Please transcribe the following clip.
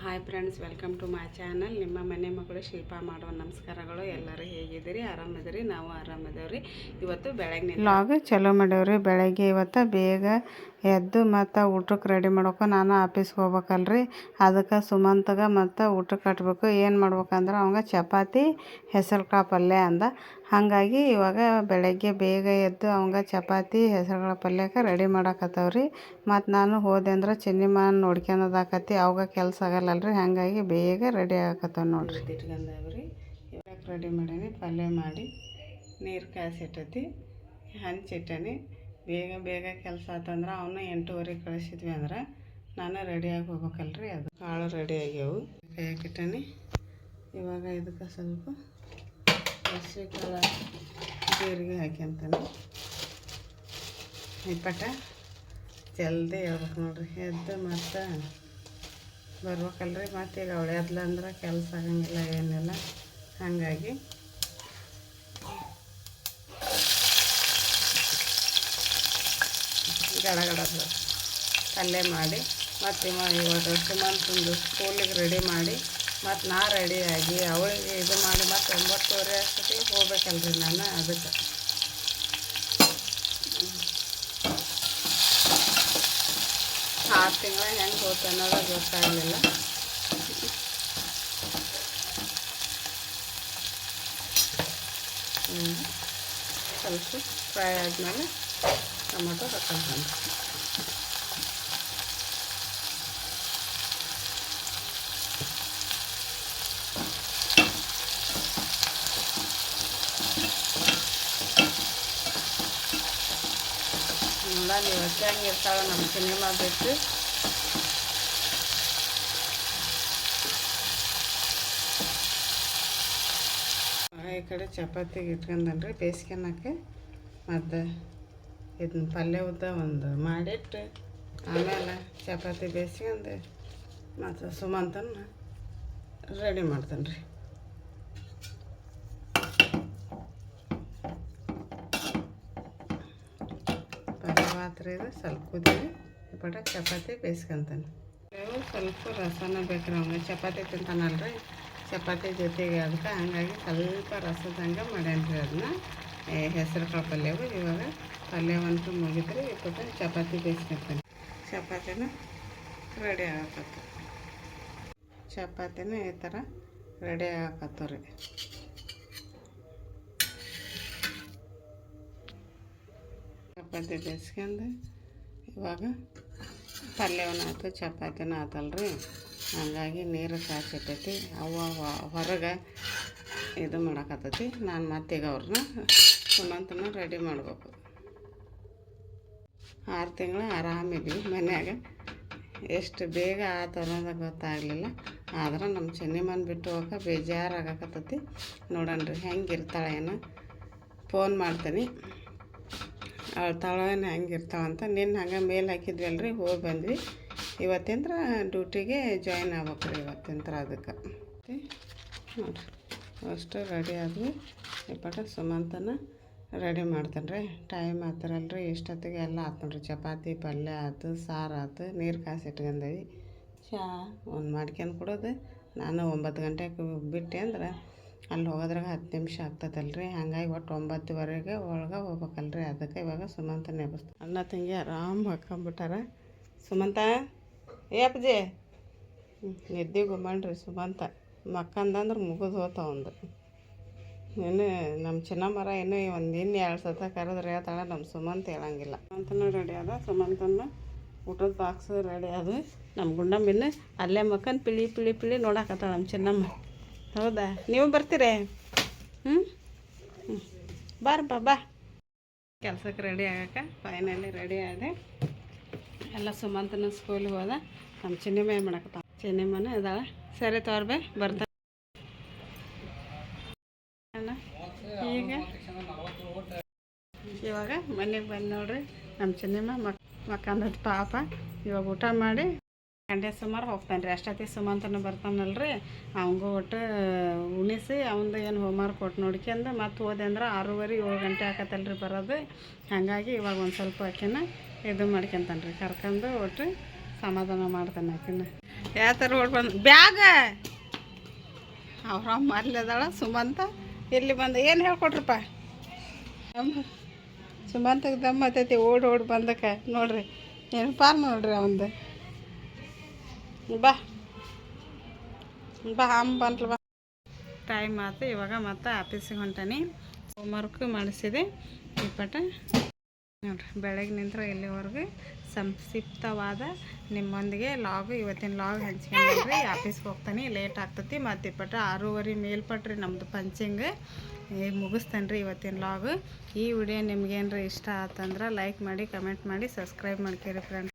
Hi friends welcome to my channel ನಿಮ್ಮ ಮನೆ ಮಗಳು ಶಿಲ್ಪ ಮಾಡುವ ನಮಸ್ಕಾರಗಳು. ಎಲ್ಲರೂ ಹೇಗಿದ್ದೀರಿ? ಆರಾಮದಿರಿ ನಾವು ಆರಾಮದೇವ್ರಿ ಇವತ್ತು ಬೆಳಗ್ಗೆ ಲಾಗ ಚಲೋ ಮಾಡೇವ್ರಿ ಬೆಳಗ್ಗೆ ಇವತ್ತು ಬೇಗ ಎದ್ದು ಮತ್ತು ಊಟಕ್ಕೆ ರೆಡಿ ಮಾಡ್ಬೇಕು ನಾನು ಆಫೀಸ್ಗೆ ಹೋಗ್ಬೇಕಲ್ರಿ. ಅದಕ್ಕೆ ಸುಮಂತಗೆ ಮತ್ತು ಊಟಕ್ಕೆ ಕಟ್ಟಬೇಕು ಏನು ಮಾಡ್ಬೇಕಂದ್ರೆ ಅವಂಗೆ ಚಪಾತಿ ಹೆಸರು ಕಾಳು ಪಲ್ಯ ಅಂದ. ಹಾಗಾಗಿ ಇವಾಗ ಬೆಳಗ್ಗೆ ಬೇಗ ಎದ್ದು ಅವಂಗೆ ಚಪಾತಿ, ಹೆಸರುಕಾಳು ಪಲ್ಯಕ್ಕೆ ರೆಡಿ ಮಾಡಾಕತ್ತವ್ರಿ. ಮತ್ತು ನಾನು ಹೋದೆ ಅಂದ್ರೆ ಚಿನ್ನಿಮಾನ್ ನೋಡ್ಕೊಳೋದಾಕತಿ ಅವಾಗ ಕೆಲಸ ಆಗಲ್ಲಲ್ರಿ. ಹಾಗಾಗಿ ಬೇಗ ರೆಡಿ ಆಗಕತ್ತವ ನೋಡ್ರಿ. ಇಟ್ಕೊಂಡವ್ರಿ. ಇವಾಗ ರೆಡಿ ಮಾಡೀನಿ. ಪಲ್ಯ ಮಾಡಿ ನೀರು ಕಾಯಿಸಿಟ್ಟತಿ. ಹಂಚಿಟ್ಟನಿ ಬೇಗ ಬೇಗ ಕೆಲಸ ಆತಂದ್ರೆ ಅವನ್ನ ಎಂಟೂವರೆಗೆ ಕಳಿಸಿದ್ವಿ ಅಂದ್ರೆ ನಾನು ರೆಡಿಯಾಗಿ ಹೋಗ್ಬೇಕಲ್ರಿ ಅದು. ಕಾಳು ರೆಡಿ ಆಗ್ಯಾವು. ಹಾಕಿಟ್ಟನಿ ಇವಾಗ ಇದಕ್ಕೆ ಸ್ವಲ್ಪ ಹಸಿ ಕಾಳು ಜೀರಿಗೆ ಹಾಕ್ಯಂತಾನೆ ಇಪ್ಪಟ್ಟ ಜಲ್ದಿ ಹೇಳ್ಬೇಕು ನೋಡ್ರಿ. ಎದ್ದು ಮತ್ತು ಬರ್ಬೇಕಲ್ರಿ. ಮತ್ತು ಈಗ ಅವಳೆ ಅಂದ್ರೆ ಕೆಲಸ ಆಗಂಗಿಲ್ಲ ಏನಿಲ್ಲ. ಹಾಗಾಗಿ ಗಡ ಗಡದ ಪಲ್ಯ ಮಾಡಿ, ಮತ್ತು ಇವ ಇವತ್ತು ಸುಮಂತಂದು ಸ್ಕೂಲಿಗೆ ರೆಡಿ ಮಾಡಿ, ಮತ್ತು ನಾ ರೆಡಿಯಾಗಿ ಅವಳಿಗೆ ಇದು ಮಾಡಿ ಮತ್ತು ಒಂಬತ್ತುವರೆ ಅಷ್ಟೊತ್ತಿಗೆ ಹೋಗ್ಬೇಕಲ್ರಿ ನಾನು ಅದಕ್ಕೆ. ಆರು ತಿಂಗಳ ಹೆಂಗೆ ಹೋಯ್ತು ಅನ್ನೋದು ಗೊತ್ತಾಗಲಿಲ್ಲ. ಸ್ವಲ್ಪ ಫ್ರೈ ಆದಮೇಲೆ ಟೊಮೊಟೊ ಹಾಕೊಂತಾನೆ ನೋಡ ನೀವು ಅಷ್ಟೇ ಹಂಗೆ ಇರ್ತಾಳೆ ನಮ್ಮ ಸಿನಿಮಾ ಬಿಟ್ಟು ಈ ಕಡೆ ಚಪಾತಿಗೆ ಇಟ್ಕೊಂಡನ್ರಿ ಬೇಯಿಸ್ಕೊಳಕ್ಕೆ ಮತ್ತು ಇದನ್ನ ಪಲ್ಯ ಉದ್ದ ಒಂದು ಮಾಡಿಟ್ಟು ಆಮೇಲೆ ಚಪಾತಿ ಬೇಯಿಸ್ಕೊಂಡು ಮತ್ತು ಸುಮಂತನ್ನ ರೆಡಿ ಮಾಡ್ತಾನೆ ರೀ. ಪಲ್ಯ ಮಾತ್ರ ಇದು, ಸ್ವಲ್ಪ ಕುದೀಲಿ ಪಟ ಚಪಾತಿ ಬೇಯಿಸ್ಕೊಂತಾನೆ. ಸ್ವಲ್ಪ ರಸನ ಬೇಕ್ರಿ ಅವ್ನಿಗೆ ಚಪಾತಿ ತಿಂತಾನಲ್ರಿ. ಚಪಾತಿ ಜೊತೆಗೆ ಅದಕ್ಕೆ ಹಂಗಾಗಿ ಸ್ವಲ್ಪ ರಸದಂಗೆ ಮಾಡ್ಯಾನ್ರಿ ಅದನ್ನ. ಹೆಸರು ಕಾಳು ಪಲ್ಯವು ಇವಾಗ ಪಲ್ಯವಂತೂ ಮುಗಿದ್ರೆ ಇಪ್ಪತ್ತು ಚಪಾತಿ ಬೇಯಿಸ್ಕೊಳ್ತೀನಿ ಚಪಾತಿನ ರೆಡಿ ಆಗಕತ್ತು. ಚಪಾತಿನ ಈ ಥರ ರೆಡಿ ಆಗಕತ್ತವ್ರಿ ಚಪಾತಿ ಬೇಯಿಸ್ಕೊಂಡು ಇವಾಗ ಪಲ್ಯವನ್ನ ಆಯ್ತು ಚಪಾತಿನ ಆತಲ್ರಿ ಹಾಗಾಗಿ ನೀರು ಕಾಸಿಟ್ಟೈತಿ. ಅವ ಹೊರಗೆ ಇದು ಮಾಡಕತ್ತೈತಿ. ನಾನು ಮತ್ತೀಗ ಅವ್ರನ್ನ ಸುಮಂತನ ರೆಡಿ ಮಾಡ್ಬೇಕು. ಆರು ತಿಂಗಳು ಆರಾಮಿದ್ವಿ ಮನ್ಯಾಗ. ಎಷ್ಟು ಬೇಗ ಆ ಅನ್ನೋದು ಗೊತ್ತಾಗಲಿಲ್ಲ. ಆದ್ರೆ ನಮ್ಮ ಚೆನ್ನಿಮನ್ ಬಿಟ್ಟು ಹೋಗಕ್ಕೆ ಬೇಜಾರಾಗಕತ್ತೈತಿ. ನೋಡಣ್ರಿ ಹೆಂಗೆ ಇರ್ತಾಳೆ ಏನೋ? ಫೋನ್ ಮಾಡ್ತೀನಿ. ಅವಳ ತಳನ ಹೆಂಗೆ ಇರ್ತಾವಂತ ನಿನ್ನ ಹಂಗೆ ಮೇಲ್ ಹಾಕಿದ್ವಲ್ರಿ, ಹೋಗಿ ಬಂದ್ವಿ. ಇವತ್ತಿಂದ್ರ ಡ್ಯೂಟಿಗೆ ಜಾಯಿನ್ ಆಗ್ಬೇಕು ರೀ ಇವತ್ತಿಂತ್ರ ಅದಕ್ಕೆ. ನೋಡಿರಿ, ಅಷ್ಟು ರೆಡಿ ಆದ್ವಿ. ಇಪ್ಪಟ ಸುಮಂತನ ರೆಡಿ ಮಾಡ್ತೇನೆ ರೀ ಟೈಮ್ ಆತರಲ್ರಿ, ಇಷ್ಟೊತ್ತಿಗೆ ಎಲ್ಲ ಆತು ಚಪಾತಿ, ಪಲ್ಯ ಆಯ್ತು ಸಾರು ಆಯ್ತು ನೀರು ಕಾಸಿ ಇಟ್ಕೊಂಡೇವಿ ಚಾ ಒಂದು ಮಾಡ್ಕೊಂಡು ಕೊಡೋದು. ನಾನು ಒಂಬತ್ತು ಗಂಟೆಗೆ ಬಿಟ್ಟೆ ಅಂದ್ರೆ ಅಲ್ಲಿ ಹೋಗೋದ್ರಾಗ ಹತ್ತು ನಿಮಿಷ ಆಗ್ತದಲ್ಲ ರೀ ಹಾಗಾಗಿ ಒಟ್ಟು ಒಂಬತ್ತುವರೆಗೆ ಒಳಗೆ ಹೋಗ್ಬೇಕಲ್ರಿ. ಅದಕ್ಕೆ ಇವಾಗ ಸುಮಂತ ನೆಬಸ್ತ ಅಣ್ಣ ತಂಗಿ ಆರಾಮ್ ಹಾಕೊಂಬಿಟ್ಟಾರ ಸುಮಂತ, ಏ ಅಪ್ಪಾಜಿ ನಿದ್ದೆ ಗುಮ್ಮಣ್ರಿ ಸುಮಂತ. ಮಕ್ಕಂದಂದ್ರೆ ಮುಗಿದು ಹೋತ ಇನ್ನು ನಮ್ಮ ಚಿನ್ನಮ್ಮರ ಇನ್ನೂ ಒಂದು ಇನ್ನು ಎರಡು ಸತ ಕರೆದ್ರೆ ಹೇಳ್ತಾಳೆ, ನಮ್ಮ ಸುಮಂತ ಹೇಳಂಗಿಲ್ಲ. ಸುಮಂತನೂ ರೆಡಿ ಅದ ಸುಮಂತನ ಊಟದ ಬಾಕ್ಸ್ ರೆಡಿ ಅದು ನಮ್ಮ ಗುಂಡಮ್ಮಿನ ಅಲ್ಲೇ ಮಕ್ಕನ್ ಪಿಳಿ ಪಿಳಿ ಪಿಳಿ ನೋಡಾಕತ್ತಾಳೆ ನಮ್ಮ ಚಿನ್ನಮ್ಮ. ಹೌದಾ? ನೀವು ಬರ್ತೀರೇ? ಹ್ಞೂ ಹ್ಞೂ ಬಾರಪ್ಪ ಬಾ ಕೆಲ್ಸಕ್ಕೆ ರೆಡಿ ಆಗಕ್ಕೆ ಫೈನಲಿ ರೆಡಿ ಆದೆ. ಎಲ್ಲ ಸುಮಂತನ ಸ್ಕೂಲಿಗೆ ಹೋದ, ನಮ್ಮ ಚಿನ್ನಮ್ಮ ಏನು ಮಾಡಕತ್ತ ಚಿನ್ನಮ್ಮನ ಇದಾಳೆ ಸರಿ ತೋರ್ಬೇ ಬರ್ತಾ ಈಗ ಇವಾಗ ಮನೆಗೆ ಬಂದು ನೋಡ್ರಿ ನಮ್ಮ ಚೆನ್ನಮ್ಮ ಮಕ್, ಮಕ್ಕಂದದ ಪಾಪ. ಇವಾಗ ಊಟ ಮಾಡಿ ಗಂಟೆ ಸುಮಾರು ಹೋಗ್ತಾನೆ ರೀ ಅಷ್ಟೊತ್ತಿಗೆ ಸುಮಂತನ ರೀ ಅವಂಗೂ ಒಟ್ಟು ಉಣಿಸಿ, ಅವಂದು ಏನು ಹೋಮ್ವರ್ಕ್ ಕೊಟ್ಟು ನೋಡ್ಕೊಂಡು ಮತ್ತೆ ಹೋದೆ ಅಂದ್ರೆ ಆರೂವರೆ, ಏಳು ಗಂಟೆ ಆಕತ್ತಲ್ರಿ ಬರೋದು. ಹಾಗಾಗಿ ಇವಾಗ ಒಂದು ಸ್ವಲ್ಪ ಆಕಿನ ಇದು ಮಾಡ್ಕೊಂತಾನೆ ರೀ ಕರ್ಕೊಂಡು ಒಟ್ಟು ಸಮಾಧಾನ ಮಾಡ್ತಾನೆ ಆಕಿನ. ಯಾವ ಥರ ಓಡ್ ಬಂದು, ಬ್ಯಾಗ! ಅವ್ರ ಸುಮಂತ. ಇಲ್ಲಿ ಬಂದು, ಏನು ಹೇಳ್ಕೊಟ್ರಪ್ಪ? ಸುಮಂತಗೆ ದಮ್ಮ ಹತ್ತೈತಿ, ಓಡಿ ಓಡಿ ಬಂದಕ್ಕೆ ನೋಡ್ರಿ, ಏನು ಪಾರ್ ನೋಡ್ರಿ ಅವಂದು. ಬಾ. ಬಾ, ಅಮ್ಮ ಬಂಟ್ಲ ಬಾ. ಟೈಮ್ ಆಯ್ತು ಇವಾಗ ಮತ್ತೆ ಆಫೀಸಿಗೆ ಹೊಂಟಾನಿ. ಹೋಮ್ವರ್ಕ್ ಮಾಡಿಸಿದೆ. ಇಪ್ಪಟ ನೋಡ್ರಿ, ಬೆಳಗ್ಗೆ ನಿಂತ್ರ ಇಲ್ಲಿವರೆಗೂ ಸಂಕ್ಷಿಪ್ತವಾದ ನಿಮ್ಮೊಂದಿಗೆ ಲಾಗ್ ಇವತ್ತಿನ ಲಾಗ್ ಹಂಚ್ಕೊಂಡ್ರಿ ಆಫೀಸ್ಗೆ ಹೋಗ್ತಾನೆ ಲೇಟ್ ಆಗ್ತತಿ. ಮತ್ತು ಇಪ್ಪಟ್ರೆ ಆರೂವರೆ ಮೇಲ್ಪಟ್ರಿ ನಮ್ಮದು ಪಂಚಿಂಗ್. ಮುಗಿಸ್ತೇನೆ ರೀ ಇವತ್ತಿನ ಲಾಗ್ ಈ ವಿಡಿಯೋ ನಿಮ್ಗೇನರ ಇಷ್ಟ ಆತಂದ್ರೆ ಲೈಕ್ ಮಾಡಿ ಕಮೆಂಟ್ ಮಾಡಿ ಸಬ್ಸ್ಕ್ರೈಬ್ ಮಾಡ್ಕೇರಿ ಫ್ರೆಂಡ್ಸ್